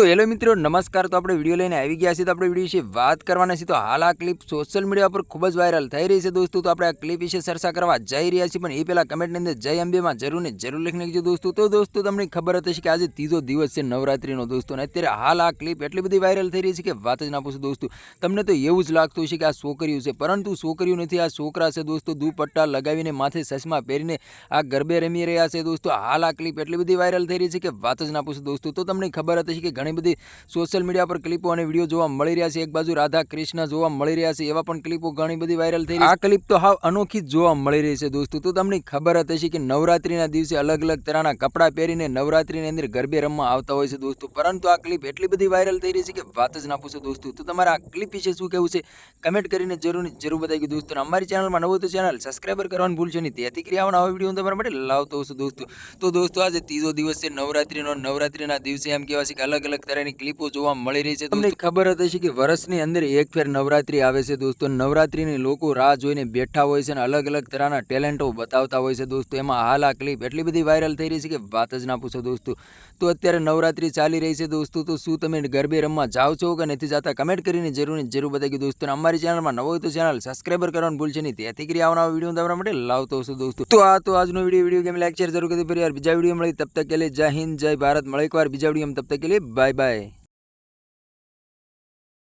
તો હેલો મિત્રો, નમસ્કાર. તો આપણે વીડિયો લઈને આવી ગયા છીએ. તો આપણે વીડિયો વિશે વાત કરવાના છીએ. તો હાલ આ ક્લિપ સોશિયલ મીડિયા પર ખૂબ જ વાયરલ થઈ રહી છે દોસ્તો. તો આપણે આ ક્લિપ વિશે ચર્ચા કરવા જઈ રહ્યા છીએ. પણ એ પહેલાં કમેન્ટની અંદર જય અંબેમાં જરૂર ને જરૂર લખી નાખજો દોસ્તો. તો દોસ્તો, તમને ખબર હતી કે આજે ત્રીજો દિવસ છે નવરાત્રીનો દોસ્તો. અને અત્યારે હાલ આ ક્લિપ એટલી બધી વાયરલ થઈ રહી છે કે વાત જ ના પૂછો દોસ્તો. તમને તો એવું જ લાગતું છે કે આ છોકરીઓ છે. પરંતુ છોકરીઓ નથી, આ છોકરા છે દોસ્તો. દુપટ્ટા લગાવીને માથે ચશ્મા પહેરીને આ ગરબે રમી રહ્યા છે દોસ્તો. હાલ આ ક્લિપ એટલી બધી વાયરલ થઈ રહી છે કે વાત જ ના પૂછો દોસ્તો. તો તમને ખબર હતી કે ઘણી બધી સોશિયલ મીડિયા પર ક્લિપો અને વીડિયો જોવા મળી રહ્યા છે. એક બાજુ રાધા કૃષ્ણ જોવા મળી રહ્યા છે, એવા પણ ક્લિપો ઘણી બધી વાયરલ થઈ આ ક્લિપ તો હાવ અનોખી જોવા મળી રહી છે દોસ્તો. તો તમને ખબર હતી છે કે નવરાત્રિના દિવસે અલગ અલગ તરહના કપડાં પહેરીને નવરાત્રિની અંદર ગરબે રમવા આવતા હોય છે દોસ્તો. પરંતુ આ ક્લિપ એટલી બધી વાયરલ થઈ રહી છે કે વાત જ ના પૂછો દોસ્તો. તો તમારા આ ક્લિપ વિશે શું કહેવું છે? કમેન્ટ કરીને જરૂર જરૂર બતાવી દોસ્તો. અમારી ચેનલમાં નવું તો ચેનલ સબસ્ક્રાઈબર કરવાનું ભૂલશો નહીં. તેથી ક્રિયાઓના આવા વીડિયો તમારા માટે લાવતો હોઉં દોસ્તો. તો દોસ્તો, આજે ત્રીજો દિવસ છે નવરાત્રિનો. નવરાત્રિના દિવસે એમ કહેવાય છે કે અલગ અલગ તરહની ક્લિપો જોવા મળી રહી છે તમને ખબર હતી કે વર્ષની અંદર એક ફેર નવરાત્રી આવે છે દોસ્તો. નવરાત્રીની લોકો રાહ જોઈને બેઠા હોય છે અને અલગ અલગ તરહના ટેલેન્ટો બતાવતા હોય છે દોસ્તો. એમાં હાલ આ ક્લિપ એટલી બધી વાયરલ થઈ રહી છે કે વાત જ ના પૂછો દોસ્તો. તો અત્યારે નવરાત્રી ચાલી રહી છે દોસ્તો. તો શું તમે ગરબે રમવા જાઓ છો કે નથી જતા? કમેન્ટ કરીને જરૂર જરૂર બતાવી દોસ્તો. અમારી ચેનલમાં નવો હોય તો ચેનલ સબસ્ક્રાઈબર કરવાનું ભૂલશે નહીં. તેથી કરી આવવાના વીડિયો તમારા માટે લાવતો હશે દોસ્તો. તો આ તો આજનો વીડિયો વીડિયો ગેમ લેક્ચર જરૂર કરી ફરી યાર બીજા વીડિયો મળી તબ તક કે લે જય હિન્દ જય ભારત. મળે એકવાર બીજા વીડિયો તબ તક કે લીએ 拜拜。